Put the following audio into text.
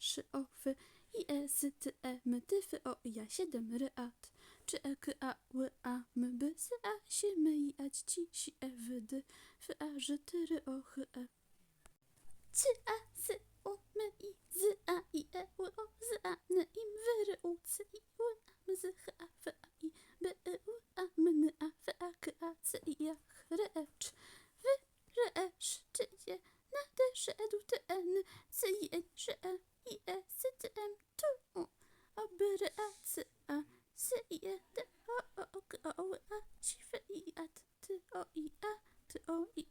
szy, o, fy, i, e, sy, ty, e, my, ty, fy, o, i, ja, siedem, ry, at. Czy, e, k, a, ły, a, my, by, sy, a, si, my, i, a, ci, si, e, wy, dy, fy, a, ży, ty, ry, o, chy, e. Cy, a, sy, u, my, i, z, a, i, e, ły, o, z, a, n, i, wy, ry, u, cy, i, ły, a, my, z, h, a, f, a, i, by, y, u, a, my, n, a, f, a, k, a, c, i, ja, ch, ry, e, cz, wy, ry, e, sz, czy, je, na, ty, szy, e, du, ty, e, n, c, i, e, szy, e, to a bit at a say it oh go at she fit at to oh eat at to oh eat